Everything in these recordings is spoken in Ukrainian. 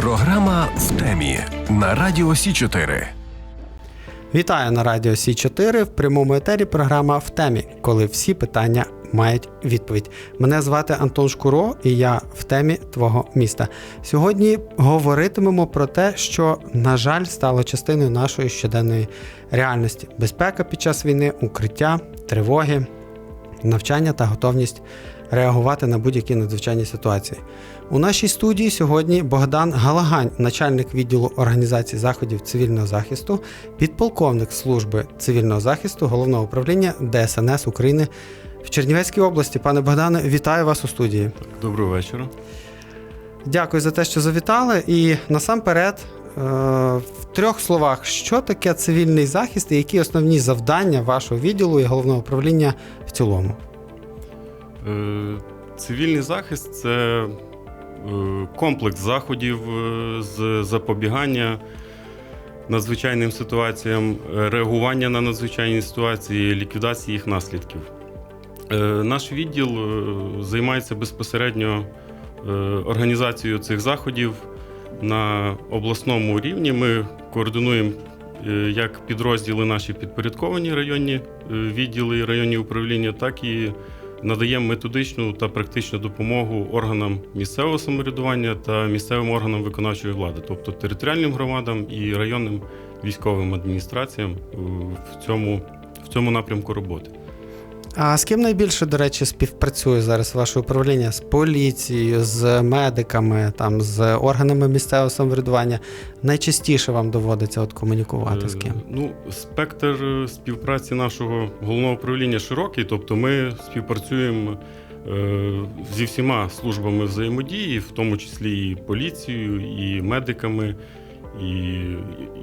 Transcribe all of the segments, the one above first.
Програма в темі на Радіо Сі 4 Вітаю на радіо Сі 4 в прямому етері. Програма в темі, коли всі питання мають відповідь. Мене звати Антон Шкуро, і я в темі твого міста. Сьогодні говоритимемо про те, що, на жаль, стало частиною нашої щоденної реальності: безпека під час війни, укриття, тривоги, навчання та готовність реагувати на будь-які надзвичайні ситуації. У нашій студії сьогодні Богдан Галагань, начальник відділу організації заходів цивільного захисту, підполковник служби цивільного захисту головного управління ДСНС України в Чернівецькій області. Пане Богдане, вітаю вас у студії. Доброго вечора. Дякую за те, що завітали. І насамперед, е, в трьох словах, що таке цивільний захист і які основні завдання вашого відділу і головного управління в цілому? Е, Цивільний захист це е, комплекс заходів е, з запобігання надзвичайним ситуаціям, реагування на надзвичайні ситуації, ліквідації їх наслідків. Наш відділ займається безпосередньо організацією цих заходів на обласному рівні. Ми координуємо як підрозділи наші підпорядковані районні відділи і районні управління, так і надаємо методичну та практичну допомогу органам місцевого самоврядування та місцевим органам виконавчої влади, тобто територіальним громадам і районним військовим адміністраціям в цьому, в цьому напрямку роботи. А з ким найбільше, до речі, співпрацює зараз ваше управління? З поліцією, з медиками, там, з органами місцевого самоврядування? Найчастіше вам доводиться от комунікувати з ким? Е, Ну, спектр е, співпраці нашого головного управління широкий, тобто ми співпрацюємо е, зі всіма службами взаємодії, в тому числі і поліцією, і медиками, і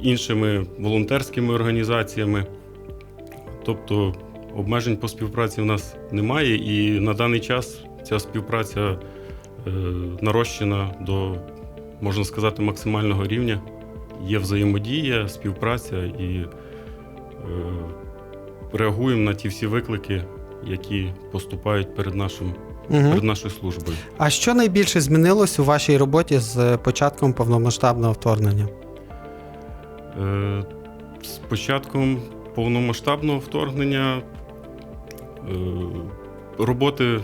іншими волонтерськими організаціями. Тобто обмежень по співпраці в нас немає, і на даний час ця співпраця е, нарощена до, можна сказати, максимального рівня є взаємодія, співпраця і е, реагуємо на ті всі виклики, які поступають перед, нашим, Угу. перед нашою службою. А що найбільше змінилось у вашій роботі з початком повномасштабного вторгнення? Е, з початком повномасштабного вторгнення роботи,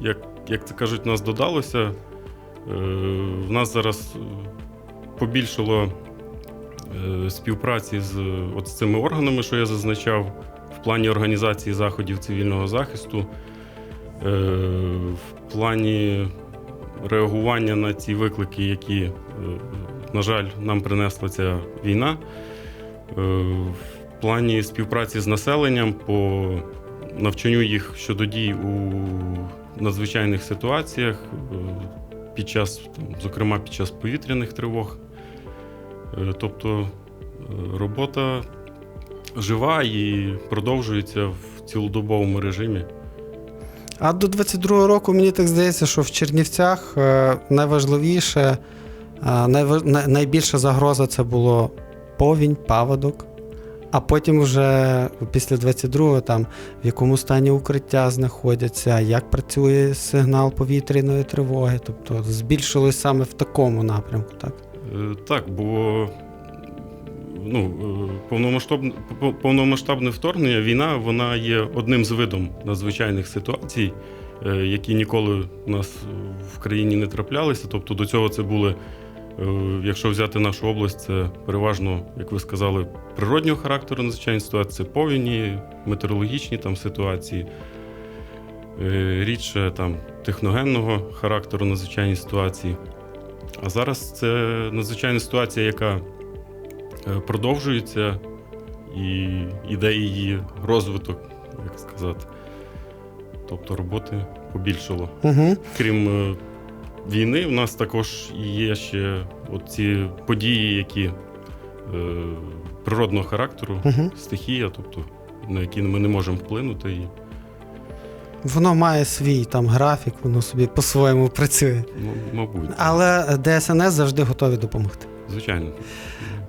як, як це кажуть, нас додалося. Е, в нас зараз е, побільшало е, співпраці з от з цими органами, що я зазначав, в плані організації заходів цивільного захисту, е, в плані реагування на ті виклики, які, е, на жаль, нам принесла ця війна. Е, В плані співпраці з населенням по навчанню їх щодо дій у надзвичайних ситуаціях, е, під час, там, зокрема під час повітряних тривог. Е, Тобто е, робота жива і продовжується в цілодобовому режимі. А до 22-го року мені так здається, що в Чернівцях найважливіше, найва- най- найбільша загроза це було повінь, паводок. А потім вже після 22-го там в якому стані укриття знаходяться, як працює сигнал повітряної тривоги. Тобто збільшилось саме в такому напрямку, так? Е, Так, бо ну, е, повномасштабне, по- повномасштабне вторгнення, війна, вона є одним з видом надзвичайних ситуацій, е, які ніколи у нас в країні не траплялися. Тобто до цього це були, якщо взяти нашу область, це переважно, як ви сказали, природнього характеру надзвичайні ситуації, це повіні, метеорологічні там ситуації. Е, Рідше там техногенного характеру надзвичайні ситуації. А зараз це надзвичайна ситуація, яка е, продовжується, і іде її розвиток, як сказати. Тобто роботи побільшало. Угу. Крім е, війни, в нас також є ще ці події, які е, природного характеру, Угу. стихія, тобто на які ми не можемо вплинути. І, Воно має свій там графік, воно собі по-своєму працює. ну, мабуть, Але ДСНС завжди готові допомогти. Звичайно.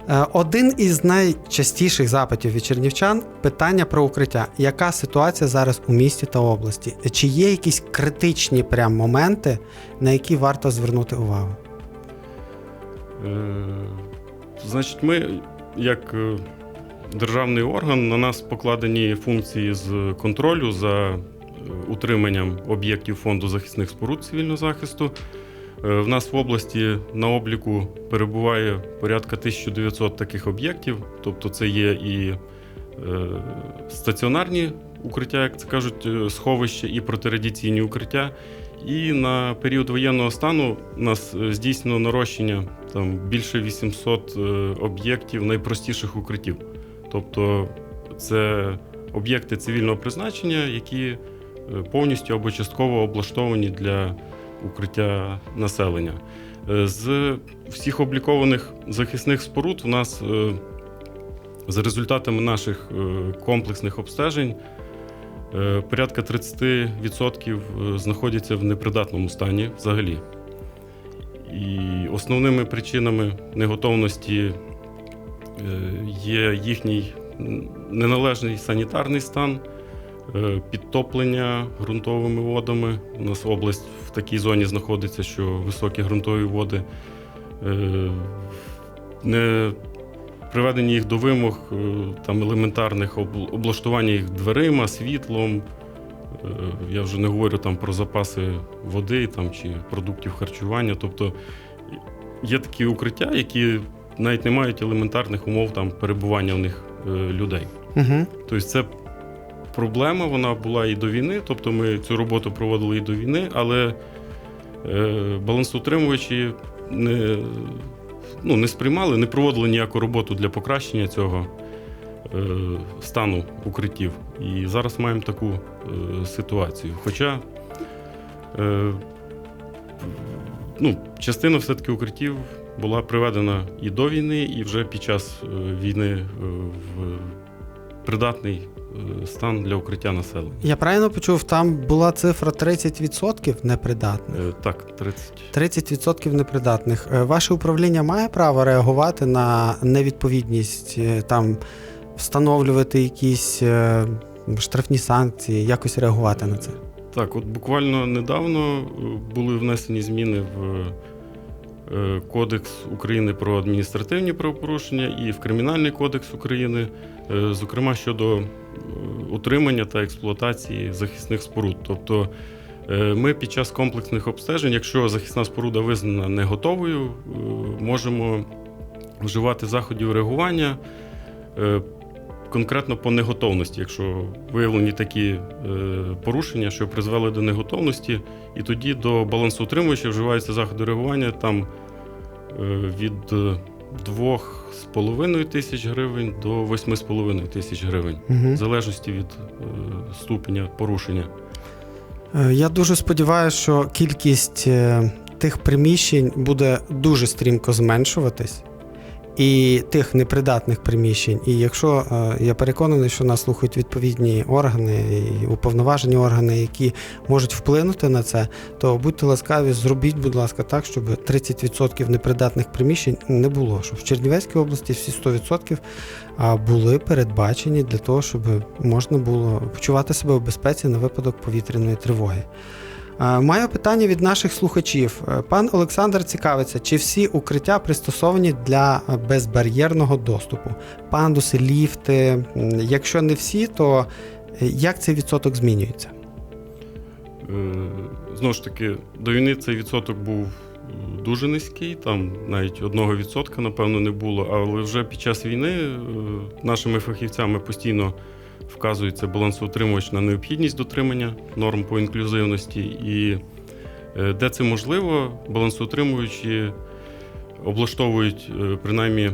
Е, Один із найчастіших запитів від чернівчан питання про укриття. Яка ситуація зараз у місті та області? Чи є якісь критичні прям моменти, на які варто звернути увагу? Е, Значить, ми, як е, державний орган, на нас покладені функції з контролю за е, утриманням об'єктів фонду захисних споруд цивільного захисту. Е, В нас в області на обліку перебуває порядка 1900 таких об'єктів, тобто це є і е, стаціонарні укриття, як це кажуть, е, сховища, і протирадіаційні укриття. І на період воєнного стану у нас здійснено нарощення там більше 800 е, об'єктів найпростіших укриттів. Тобто це об'єкти цивільного призначення, які повністю або частково облаштовані для укриття населення. Е, З всіх облікованих захисних споруд у нас е, за результатами наших е, комплексних обстежень порядка 30% знаходяться в непридатному стані взагалі. І основними причинами неготовності є їхній неналежний санітарний стан, підтоплення ґрунтовими водами. У нас область в такій зоні знаходиться, що високі ґрунтові води. е, Не приведення їх до вимог е, там елементарних облаштування їх дверима, світлом. Е, Я вже не говорю там про запаси води там, чи продуктів харчування. Тобто є такі укриття, які навіть не мають елементарних умов там, перебування в них е, людей. Угу. Тобто це проблема, вона була і до війни, тобто ми цю роботу проводили і до війни, але е, балансоутримувачі не, ну, не сприймали, не проводили ніяку роботу для покращення цього е, стану укриттів. І зараз маємо таку е, ситуацію. Хоча ну, частина все-таки укриттів була приведена і до війни, і вже під час війни в придатний стан для укриття населення. Я правильно почув, там була цифра 30% непридатних. Е, Так, 30. 30% непридатних. Е, Ваше управління має право реагувати на невідповідність, е, там встановлювати якісь е, штрафні санкції, якось реагувати на це. Так, от буквально недавно е, були внесені зміни в е, Кодекс України про адміністративні правопорушення і в Кримінальний кодекс України, е, зокрема щодо е, утримання та експлуатації захисних споруд. Тобто е, ми під час комплексних обстежень, якщо захисна споруда визнана не готовою, е, можемо вживати заходів реагування. Конкретно по неготовності, якщо виявлені такі е, порушення, що призвели до неготовності, і тоді до балансоутримувача вживаються заходи реагування там е, від е, 2,5 тисяч гривень до 8,5 тисяч гривень, Угу. в залежності від е, ступеня порушення. Я дуже сподіваюся, що кількість тих приміщень буде дуже стрімко зменшуватись. І тих непридатних приміщень. І якщо е, я переконаний, що нас слухають відповідні органи і уповноважені органи, які можуть вплинути на це, то будьте ласкаві, зробіть, будь ласка, так, щоб 30% непридатних приміщень не було. Щоб в Чернівецькій області всі 100% були передбачені для того, щоб можна було почувати себе в безпеці на випадок повітряної тривоги. Е, Маю питання від наших слухачів. Е, Пан Олександр цікавиться, чи всі укриття пристосовані для е, безбар'єрного доступу? Пандуси, ліфти. Якщо не всі, то як цей відсоток змінюється? Знову ж таки, до війни цей відсоток був дуже низький, там навіть одного відсотка, напевно, не було. Але вже під час війни нашими фахівцями постійно вказується балансоутримувач на необхідність дотримання норм по інклюзивності. І е, де це можливо, балансоутримуючі облаштовують е, принаймні е,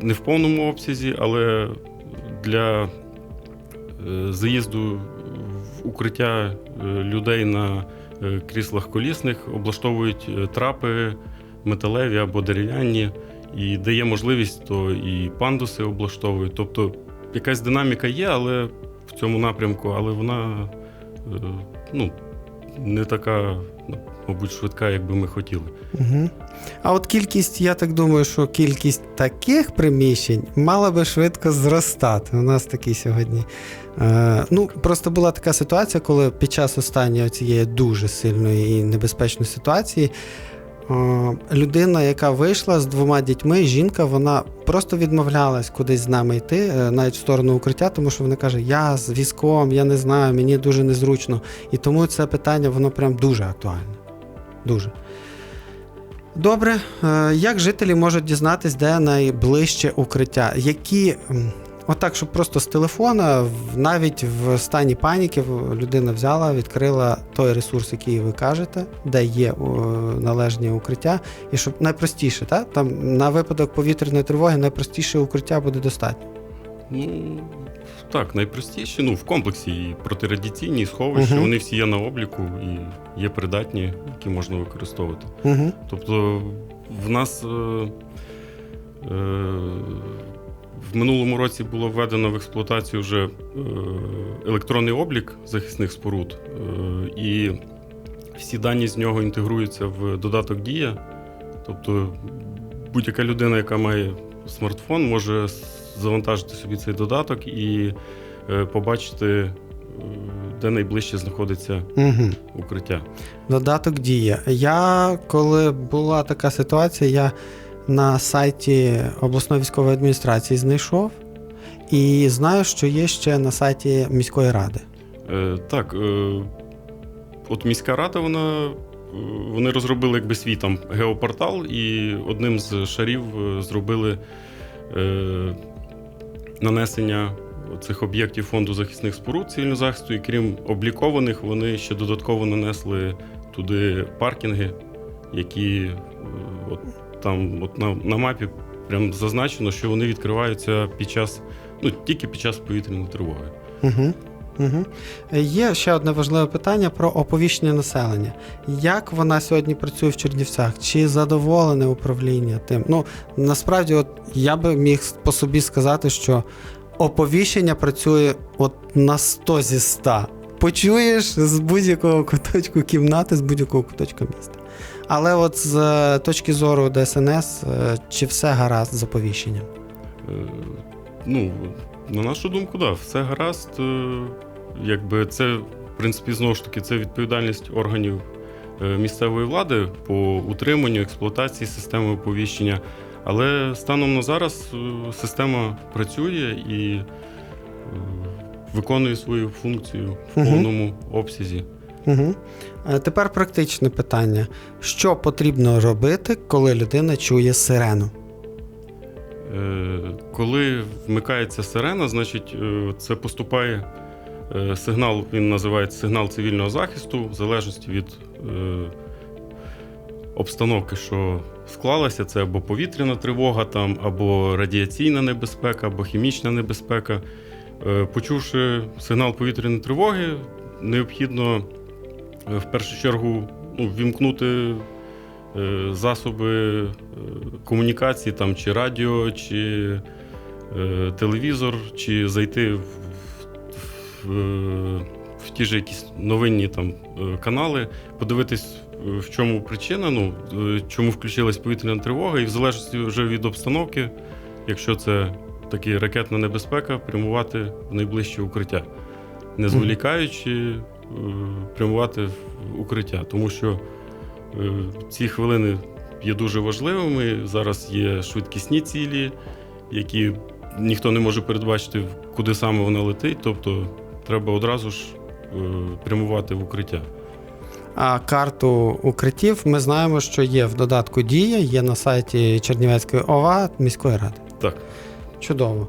не в повному обсязі, але для заїзду в укриття людей на кріслах колісних облаштовують трапи металеві або дерев'яні, і де є можливість, то і пандуси облаштовують. Тобто якась динаміка є, але в цьому напрямку, але вона е, ну, не така, ну, мабуть, швидка, як би ми хотіли. Угу. А от кількість, я так думаю, що кількість таких приміщень мала би швидко зростати. У нас такий сьогодні. Е, ну, просто була така ситуація, коли під час останньої цієї дуже сильної і небезпечної ситуації людина, яка вийшла з двома дітьми, жінка, вона просто відмовлялась кудись з нами йти, е, навіть в сторону укриття, тому що вона каже: Я з військом, я не знаю, мені дуже незручно. І тому це питання воно прям дуже актуальне. Дуже. Добре, Е, як жителі можуть дізнатись, де найближче укриття? Які. Отак, щоб просто з телефона, навіть в стані паніки, людина взяла, відкрила той ресурс, який ви кажете, де є належні укриття, і щоб найпростіше, так? Там на випадок повітряної тривоги найпростіше укриття буде достатньо. Ну, так, найпростіші. Ну, в комплексі і протирадіаційні, і сховища, Мгм. вони всі є на обліку і є придатні, які можна використовувати. Угу. Тобто в нас е, е, в минулому році було введено в експлуатацію вже е, електронний облік захисних споруд, е, і всі дані з нього інтегруються в додаток Дія. Тобто будь-яка людина, яка має смартфон, може завантажити собі цей додаток і е, побачити, де найближче знаходиться Угу. укриття. Додаток дія. Я, коли була така ситуація, я на сайті обласної військової адміністрації знайшов і знаю, що є ще на сайті міської ради. Е, так, е, от міська рада, вона, е, вони розробили якби свій там геопортал, і одним з шарів е, зробили е, нанесення цих об'єктів фонду захисних споруд цивільного захисту, і крім облікованих, вони ще додатково нанесли туди паркінги, які е, от там от на, на мапі прям зазначено, що вони відкриваються під час, ну тільки під час повітряної тривоги. Угу. Угу. Є ще одне важливе питання про оповіщення населення. Як вона сьогодні працює в Чернівцях? Чи задоволене управління тим? Ну насправді, от я би міг по собі сказати, що оповіщення працює от на 100 зі 100. Почуєш з будь-якого куточку кімнати, з будь-якого куточка міста. Але от з е, точки зору ДСНС, е, чи все гаразд з оповіщенням? Е, Ну, на нашу думку, да, все гаразд. Якби це, в принципі, знову ж таки, це відповідальність органів місцевої влади по утриманню, експлуатації системи оповіщення. Але станом на зараз система працює і виконує свою функцію в повному обсязі. Угу. Тепер практичне питання: що потрібно робити, коли людина чує сирену? Е, Коли вмикається сирена, значить е, це поступає сигнал, він називається сигнал цивільного захисту, в залежності від обстановки, що склалася, це або повітряна тривога, там, або радіаційна небезпека, або хімічна небезпека. Почувши сигнал повітряної тривоги, необхідно в першу чергу ну, вімкнути е, засоби е, комунікації, там, чи радіо, чи е, телевізор, чи зайти в, в, в, в ті ж якісь новинні там, е, канали, подивитись, е, в чому причина, ну, е, чому включилась повітряна тривога, і в залежності вже від обстановки, якщо це таки ракетна небезпека, прямувати в найближче укриття, не зволікаючи, е, прямувати в укриття, тому що Е, Ці хвилини є дуже важливими. Зараз є швидкісні цілі, які ніхто не може передбачити, куди саме вона летить. Тобто треба одразу ж е, прямувати в укриття. А карту укриттів ми знаємо, що є в додатку Дія, є на сайті Чернівецької ОВА міської ради. Так. Чудово.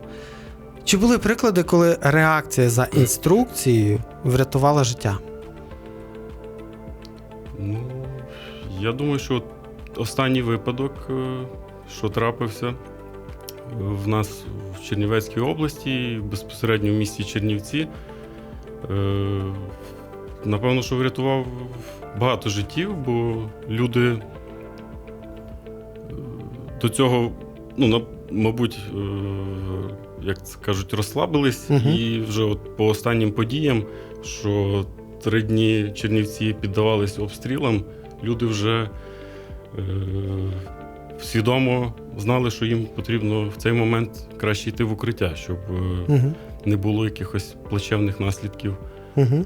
Чи були приклади, коли реакція за інструкцією врятувала життя? Ну, я думаю, що останній випадок, е, що трапився е, в нас в Чернівецькій області, безпосередньо в місті Чернівці, е, напевно, що врятував багато життів, бо люди до цього, ну, мабуть, е, як це кажуть, розслабились, Мгм. і вже от по останнім подіям, що три дні Чернівці піддавались обстрілам, люди вже е, свідомо знали, що їм потрібно в цей момент краще йти в укриття, щоб Угу. не було якихось плачевних наслідків. Угу.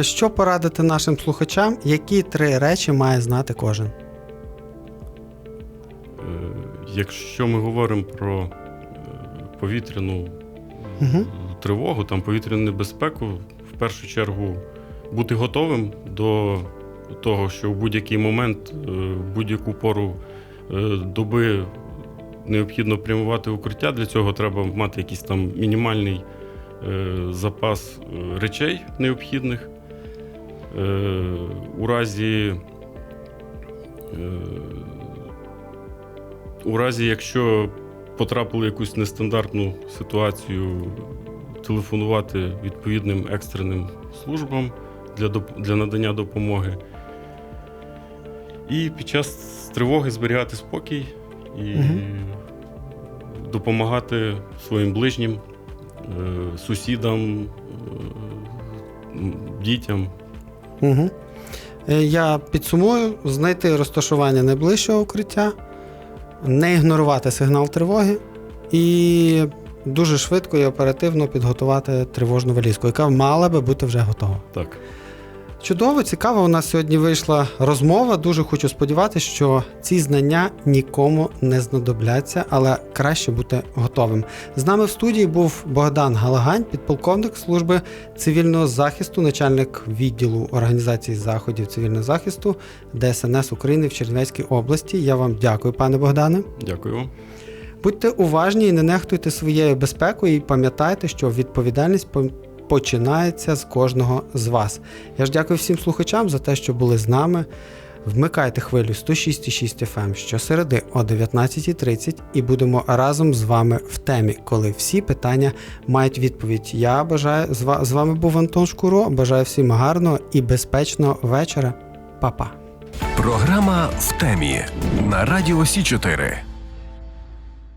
Що порадити нашим слухачам, які три речі має знати кожен? Якщо ми говоримо про е, повітряну Мгм. тривогу, там повітряну небезпеку, в першу чергу бути готовим до того, що в будь-який момент, е, в будь-яку пору е, доби необхідно прямувати укриття. Для цього треба мати якийсь там мінімальний запас речей необхідних. У разі, у разі, якщо потрапили в якусь нестандартну ситуацію, телефонувати відповідним екстреним службам для, доп- для надання допомоги. І під час тривоги зберігати спокій і Мгм. допомагати своїм ближнім, е, сусідам, е, дітям. Угу. Я підсумую: знайти розташування найближчого укриття, не ігнорувати сигнал тривоги і дуже швидко і оперативно підготувати тривожну валізку, яка мала би бути вже готова. Так. Чудово, цікаво. У нас сьогодні вийшла розмова. Дуже хочу сподіватися, що ці знання нікому не знадобляться, але краще бути готовим. З нами в студії був Богдан Галагань, підполковник служби цивільного захисту, начальник відділу організації заходів цивільного захисту ДСНС України в Чернівецькій області. Я вам дякую, пане Богдане. Дякую вам. Будьте уважні і не нехтуйте своєю безпекою, і пам'ятайте, що відповідальність по- починається з кожного з вас. Я ж дякую всім слухачам за те, що були з нами. Вмикайте хвилю 106,6 FM щосереди о 19.30 і будемо разом з вами в темі, коли всі питання мають відповідь. Я бажаю з ва- з вами був Антон Шкуро. Бажаю всім гарного і безпечного вечора. Па-па. Програма в темі на Радіо Сі 4